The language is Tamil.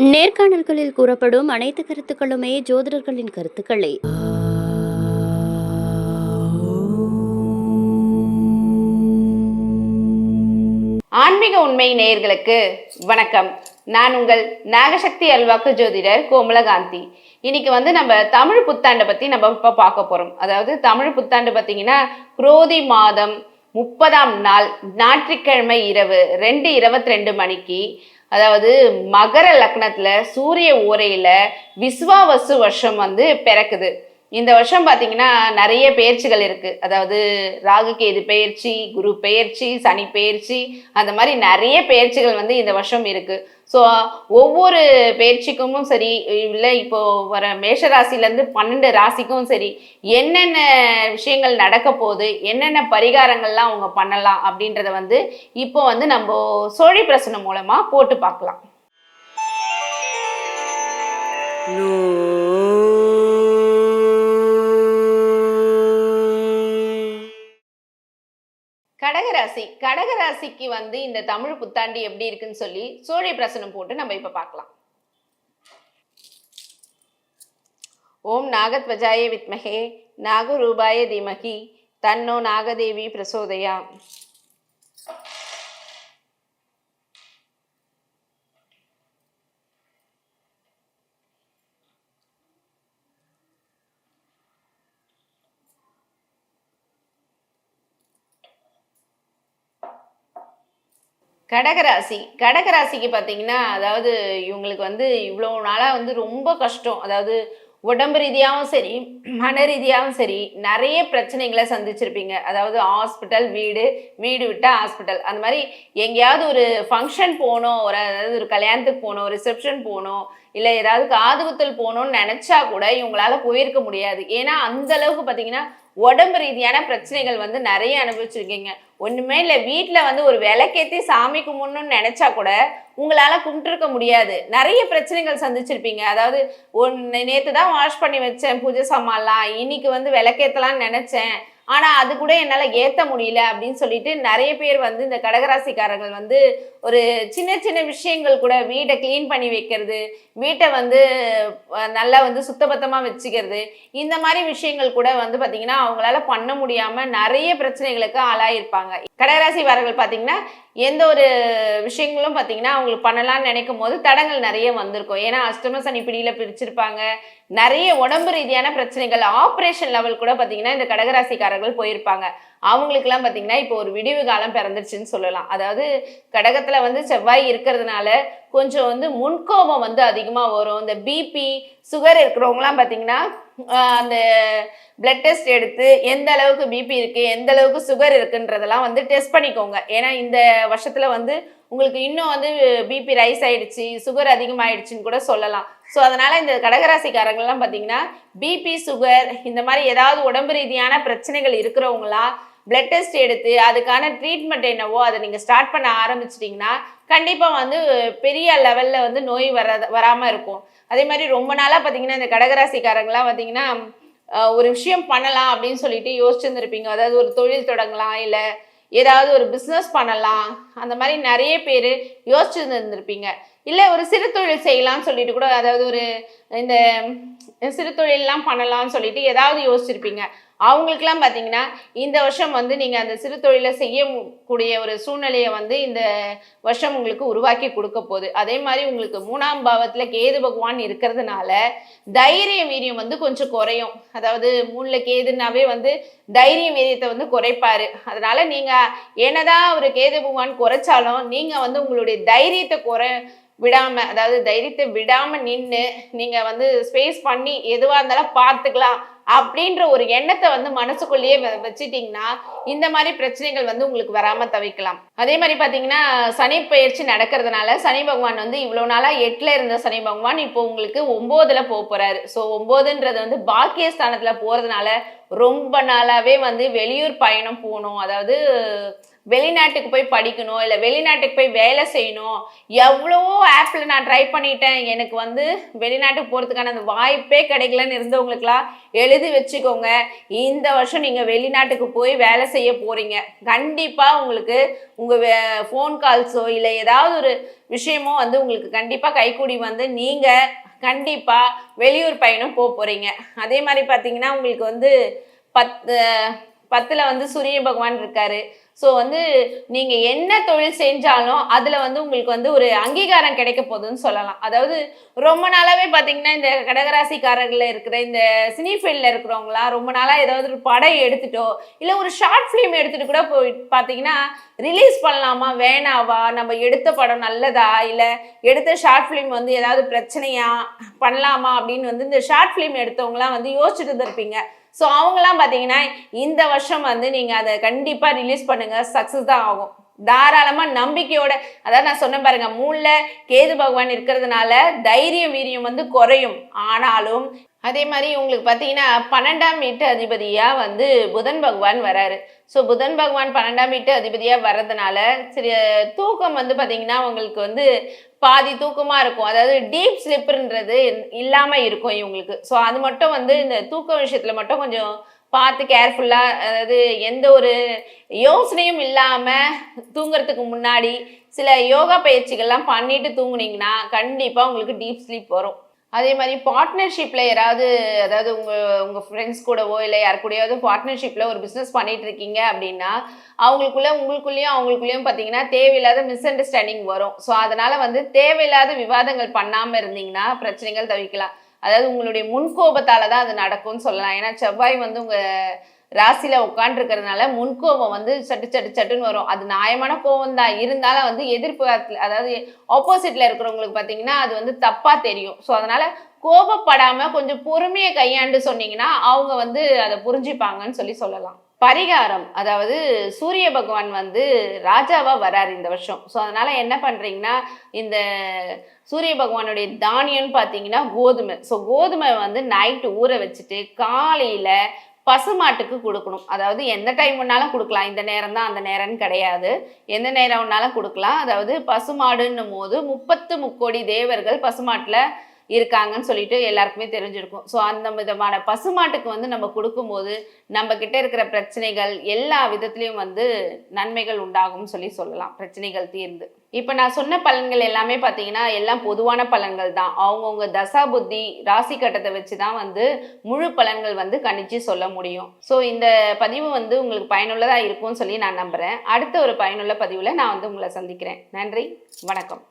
நேர்காணல்களில் கூறப்படும் அனைத்து கருத்துக்களுமே ஜோதிடர்களின் கருத்துக்களே. ஆன்மீக உண்மை நேயர்களுக்கு வணக்கம். நான் உங்கள் நாகசக்தி அல்வாக்கு ஜோதிடர் கோமலகாந்தி. இன்னைக்கு வந்து நம்ம தமிழ் புத்தாண்டை பத்தி நம்ம இப்ப பார்க்க போறோம். அதாவது தமிழ் புத்தாண்டு பார்த்தீங்கன்னா குரோதி மாதம் முப்பதாம் நாள் ஞாயிற்றுக்கிழமை இரவு ரெண்டு இருபத்தி ரெண்டு மணிக்கு அதாவது மகர லக்னத்துல சூரிய ஓரையில விஸ்வாவசு வருஷம் வந்து பிறக்குது. இந்த வருஷம் பார்த்தீங்கன்னா நிறைய பயிற்சிகள் இருக்குது அதாவது ராகு கேது பெயர்ச்சி குரு பெயர்ச்சி சனி பயிற்சி அந்த மாதிரி நிறைய பயிற்சிகள் வந்து இந்த வருஷம் இருக்குது ஸோ ஒவ்வொரு பயிற்சிக்கும் சரி இல்லை இப்போது வர மேஷ ராசிலேருந்து பன்னெண்டு ராசிக்கும் சரி என்னென்ன விஷயங்கள் நடக்க போகுது என்னென்ன பரிகாரங்கள்லாம் அவங்க பண்ணலாம் அப்படின்றத வந்து இப்போ வந்து நம்ம சோழி பிரசனம் மூலமாக போட்டு பார்க்கலாம். கடகராசி கடகராசிக்கு வந்து இந்த தமிழ் புத்தாண்டு எப்படி இருக்குன்னு சொல்லி சோழி பிரசனம் போட்டு நம்ம இப்ப பார்க்கலாம். ஓம் நாகத்வஜாய வித்மகே நாகரூபாய தீமகி தன்னோ நாகதேவி பிரசோதயா கடகராசி. கடகராசிக்கு பார்த்தீங்கன்னா அதாவது இவங்களுக்கு வந்து இவ்வளோ நாளாக வந்து ரொம்ப கஷ்டம். அதாவது உடம்பு ரீதியாகவும் சரி மன ரீதியாகவும் சரி நிறைய பிரச்சனைகளை சந்திச்சிருப்பீங்க. அதாவது ஹாஸ்பிட்டல் வீடு வீடு விட்டால் ஹாஸ்பிட்டல். அந்த மாதிரி எங்கேயாவது ஒரு ஃபங்க்ஷன் போகணும் ஒரு அதாவது ஒரு கல்யாணத்துக்கு போகணும் ரிசப்ஷன் போகணும் இல்லை ஏதாவது காதுகுத்தல் போகணும்னு நினச்சா கூட இவங்களால போயிருக்க முடியாது. ஏன்னா அந்த அளவுக்கு பார்த்தீங்கன்னா உடம்பு ரீதியான பிரச்சனைகள் வந்து நிறைய அனுபவிச்சிருக்கீங்க. ஒண்ணுமே இல்லை வீட்டில் வந்து ஒரு விளக்கேற்றி சாமி கும்பிடணும்னு நினைச்சா கூட உங்களால் கும்பிட்டுருக்க முடியாது. நிறைய பிரச்சனைகள் சந்திச்சிருப்பீங்க. அதாவது ஒன்று நேற்று தான் வாஷ் பண்ணி வச்சேன் பூஜை சாமான்லாம். இன்னைக்கு வந்து விளக்கேற்றலாம்னு நினச்சேன். ஆனா அது கூட என்னால் ஏற்ற முடியல அப்படின்னு சொல்லிட்டு நிறைய பேர் வந்து இந்த கடகராசிக்காரர்கள் வந்து ஒரு சின்ன சின்ன விஷயங்கள் கூட வீட்டை க்ளீன் பண்ணி வைக்கிறது வீட்டை வந்து நல்லா வந்து சுத்தபத்தமாக வச்சுக்கிறது இந்த மாதிரி விஷயங்கள் கூட வந்து பார்த்திங்கன்னா அவங்களால பண்ண முடியாமல் நிறைய பிரச்சனைகளுக்கு ஆளாயிருப்பாங்க. கடகராசிக்காரர்கள் பார்த்தீங்கன்னா எந்த ஒரு விஷயங்களும் பார்த்தீங்கன்னா அவங்களுக்கு பண்ணலாம்னு நினைக்கும் போது தடங்கள் நிறைய வந்திருக்கும். ஏன்னா அஷ்டம சனி பிடியில் பிரிச்சிருப்பாங்க. நிறைய உடம்பு ரீதியான பிரச்சனைகள் ஆப்ரேஷன் லெவல் கூட பார்த்தீங்கன்னா இந்த கடகராசிக்காரர்கள் போயிருப்பாங்க. அவங்களுக்குலாம் பார்த்தீங்கன்னா இப்போ ஒரு விடிவு காலம் பிறந்துருச்சுன்னு சொல்லலாம். அதாவது கடகத்தில் வந்து செவ்வாய் இருக்கிறதுனால கொஞ்சம் வந்து முன்கோபம் வந்து அதிகமாக வரும். இந்த பிபி சுகர் இருக்கிறவங்களாம் பார்த்தீங்கன்னா அந்த பிளட் டெஸ்ட் எடுத்து எந்த அளவுக்கு பிபி இருக்கு எந்த அளவுக்கு சுகர் இருக்குன்றதெல்லாம் வந்து டெஸ்ட் பண்ணிக்கோங்க. ஏன்னா இந்த வருஷத்துல வந்து உங்களுக்கு இன்னும் வந்து பிபி ரைஸ் ஆயிடுச்சு சுகர் அதிகமாயிடுச்சுன்னு கூட சொல்லலாம். ஸோ அதனால இந்த கடகராசிக்காரங்கள்லாம் பார்த்தீங்கன்னா பிபி சுகர் இந்த மாதிரி ஏதாவது உடம்பு ரீதியான பிரச்சனைகள் இருக்கிறவங்களா பிளட் டெஸ்ட் எடுத்து அதுக்கான ட்ரீட்மெண்ட் என்னவோ அதை நீங்கள் ஸ்டார்ட் பண்ண ஆரம்பிச்சிட்டிங்கன்னா கண்டிப்பாக வந்து பெரிய லெவலில் வந்து நோய் வர வராமல் இருக்கும். அதே மாதிரி ரொம்ப நாளாக பார்த்தீங்கன்னா இந்த கடகராசிக்காரங்களாம் பார்த்தீங்கன்னா ஒரு விஷயம் பண்ணலாம் அப்படின்னு சொல்லிட்டு யோசிச்சுருந்துருப்பீங்க. அதாவது ஒரு தொழில் தொடங்கலாம் இல்லை ஏதாவது ஒரு பிஸ்னஸ் பண்ணலாம். அந்த மாதிரி நிறைய பேர் யோசிச்சுருந்துருப்பீங்க இல்லை ஒரு சிறு தொழில் செய்யலாம்னு சொல்லிட்டு கூட அதாவது ஒரு இந்த சிறு தொழிலெலாம் பண்ணலாம்னு சொல்லிட்டு ஏதாவது யோசிச்சிருப்பீங்க. அவங்களுக்குலாம் பார்த்தீங்கன்னா இந்த வருஷம் வந்து நீங்கள் அந்த சிறு தொழிலை செய்யக்கூடிய ஒரு சூழ்நிலையை வந்து இந்த வருஷம் உங்களுக்கு உருவாக்கி கொடுக்க போகுது. அதே மாதிரி உங்களுக்கு மூணாம் பாவத்தில் கேது பகவான் இருக்கிறதுனால தைரிய வீரியம் வந்து கொஞ்சம் குறையும். அதாவது மூணில் கேதுனாவே வந்து தைரிய வீரியத்தை வந்து குறைப்பார். அதனால் நீங்கள் என்னதான் ஒரு கேது பகவான் குறைச்சாலும் நீங்க வந்து உங்களுடைய தைரியத்தை குறை விடாம அதாவது தைரியத்தை விடாம நின்று நீங்க வந்து ஸ்பேஸ் பண்ணி எதுவா இருந்தாலும் பார்த்துக்கலாம் அப்படின்ற ஒரு எண்ணத்தை வந்து மனசுக்குள்ளேயே வ- இந்த மாதிரி பிரச்சனைகள் வந்து உங்களுக்கு வராம தவிக்கலாம். அதே மாதிரி பாத்தீங்கன்னா சனி பயிற்சி நடக்கிறதுனால சனி பகவான் வந்து இவ்வளவு நாளா எட்டுல இருந்த சனி பகவான் இப்போ உங்களுக்கு ஒன்பதுல போக போறாரு. ஸோ ஒன்பதுன்றது வந்து பாக்கியஸ்தானத்துல போறதுனால ரொம்ப நாளாவே வந்து வெளியூர் பயணம் போகணும். அதாவது வெளிநாட்டுக்கு போய் படிக்கணும் இல்லை வெளிநாட்டுக்கு போய் வேலை செய்யணும். எவ்வளவோ ஆப்பில் நான் ட்ரை பண்ணிட்டேன். எனக்கு வந்து வெளிநாட்டுக்கு போகிறதுக்கான அந்த வாய்ப்பே கிடைக்கலன்னு இருந்தவங்களுக்குலாம் எழுதி வச்சுக்கோங்க. இந்த வருஷம் நீங்கள் வெளிநாட்டுக்கு போய் வேலை செய்ய போகிறீங்க கண்டிப்பாக உங்களுக்கு உங்கள் ஃபோன் கால்ஸோ இல்லை ஏதாவது ஒரு விஷயமோ வந்து உங்களுக்கு கண்டிப்பாக கைக்கூடி வந்து நீங்கள் கண்டிப்பாக வெளியூர் பயணம் போக போகிறீங்க அதே மாதிரி பார்த்தீங்கன்னா உங்களுக்கு வந்து பத்து பத்தில் வந்து சூரிய பகவான் இருக்காரு. ஸோ வந்து நீங்கள் என்ன தொழில் செஞ்சாலும் அதில் வந்து உங்களுக்கு வந்து ஒரு அங்கீகாரம் கிடைக்க போகுதுன்னு சொல்லலாம். அதாவது ரொம்ப நாளாகவே பார்த்தீங்கன்னா இந்த கடகராசிக்காரர்களில் இருக்கிற இந்த சினி ஃபீல்டில் இருக்கிறவங்களாம் ரொம்ப நாளாக ஏதாவது ஒரு படம் எடுத்துட்டோ இல்லை ஒரு ஷார்ட் ஃபிலிம் எடுத்துகிட்டு கூட போய் பார்த்தீங்கன்னா ரிலீஸ் பண்ணலாமா வேணாவா நம்ம எடுத்த படம் நல்லதா இல்லை எடுத்த ஷார்ட் ஃபிலிம் வந்து ஏதாவது பிரச்சனையா பண்ணலாமா அப்படின்னு வந்து இந்த ஷார்ட் ஃபிலிம் எடுத்தவங்களாம் வந்து யோசிச்சுட்டு இருந்திருப்பீங்க ஸோ அவங்களாம் பார்த்தீங்கன்னா இந்த வருஷம் வந்து நீங்கள் அதை கண்டிப்பாக ரிலீஸ் பண்ணுங்கள் சக்ஸஸ் தான் ஆகும். தாராளமாக நம்பிக்கையோட அதாவது நான் சொன்னேன் பாருங்க மூணில் கேது பகவான் இருக்கிறதுனால தைரிய வீரியம் வந்து குறையும். ஆனாலும் அதே மாதிரி உங்களுக்கு பார்த்தீங்கன்னா பன்னெண்டாம் வீட்டு அதிபதியாக வந்து புதன் பகவான் வராரு. ஸோ புதன் பகவான் பன்னெண்டாம் வீட்டு அதிபதியாக வர்றதுனால சரி தூக்கம் வந்து பார்த்தீங்கன்னா உங்களுக்கு வந்து பாதி தூக்கமாக இருக்கும். அதாவது டீப் ஸ்லிப்புன்றது இல்லாமல் இருக்கும் இவங்களுக்கு. ஸோ அது மட்டும் வந்து இந்த தூக்க விஷயத்தில் மட்டும் கொஞ்சம் பார்த்து கேர்ஃபுல்லாக அதாவது எந்த ஒரு யோசனையும் இல்லாமல் தூங்குறதுக்கு முன்னாடி சில யோகா பயிற்சிகள்லாம் பண்ணிட்டு தூங்குனீங்கன்னா கண்டிப்பாக உங்களுக்கு டீப் ஸ்லீப் வரும். அதே மாதிரி பார்ட்னர்ஷிப்பில் யாராவது அதாவது உங்கள் உங்கள் ஃப்ரெண்ட்ஸ் கூடவோ இல்லை யார் கூடயாவது பார்ட்னர்ஷிப்பில் ஒரு பிஸ்னஸ் பண்ணிகிட்டு இருக்கீங்க அப்படின்னா அவங்களுக்குள்ள உங்களுக்குள்ளேயும் அவங்களுக்குள்ளேயும் பார்த்தீங்கன்னா தேவையில்லாத மிஸ் அண்டர்ஸ்டாண்டிங் வரும். ஸோ அதனால் வந்து தேவையில்லாத விவாதங்கள் பண்ணாமல் இருந்தீங்கன்னா பிரச்சனைகள் தவிக்கலாம். அதாவது உங்களுடைய முன்கோபத்தால் தான் அது நடக்கும்னு சொல்லலாம். ஏன்னா செவ்வாய் வந்து உங்கள் ராசியில் உட்காந்துருக்கிறதுனால முன்கோபம் வந்து சட்டு சட்டு சட்டுன்னு வரும். அது நியாயமான கோபம் தான் இருந்தாலும் வந்து எதிர்ப்பு அதாவது ஆப்போசிட்ல இருக்கிறவங்களுக்கு பார்த்தீங்கன்னா அது வந்து தப்பாக தெரியும். ஸோ அதனால கோபப்படாமல் கொஞ்சம் பொறுமையை கையாண்டு சொன்னீங்கன்னா அவங்க வந்து அதை புரிஞ்சுப்பாங்கன்னு சொல்லி சொல்லலாம். பரிகாரம். அதாவது சூரிய பகவான் வந்து ராஜாவா வராரு இந்த வருஷம். ஸோ அதனால என்ன பண்றீங்கன்னா இந்த சூரிய பகவானுடைய தானியம்னு பார்த்தீங்கன்னா கோதுமை. ஸோ கோதுமை வந்து நைட்டு ஊற வச்சுட்டு காலையில் பசுமாட்டுக்கு கொடுக்கணும். அதாவது எந்த டைம் வேணாலும் கொடுக்கலாம். இந்த நேரம் தான் அந்த நேரம்னு கிடையாது. எந்த நேரம் வேணாலும் கொடுக்கலாம். அதாவது பசுமாடுன்னும் போது முப்பத்து முக்கோடி தேவர்கள் பசுமாட்டில் இருக்காங்கன்னு சொல்லிட்டு எல்லாருக்குமே தெரிஞ்சிருக்கும். ஸோ அந்த விதமான பசுமாட்டுக்கு வந்து நம்ம கொடுக்கும்போது நம்ம கிட்ட இருக்கிற பிரச்சனைகள் எல்லா விதத்துலேயும் வந்து நன்மைகள் உண்டாகும்னு சொல்லி சொல்லலாம். பிரச்சனைகள் தீர்ந்து. இப்போ நான் சொன்ன பலன்கள் எல்லாமே பார்த்தீங்கன்னா எல்லாம் பொதுவான பலன்கள் தான். அவங்கவுங்க தசா புத்தி ராசி கட்டத்தை வச்சு தான் வந்து முழு பலன்கள் வந்து கணிச்சு சொல்ல முடியும். ஸோ இந்த பதிவு வந்து உங்களுக்கு பயனுள்ளதாக இருக்கும்னு சொல்லி நான் நம்புகிறேன் அடுத்த ஒரு பயனுள்ள பதிவில் நான் வந்து உங்களை சந்திக்கிறேன். நன்றி வணக்கம்.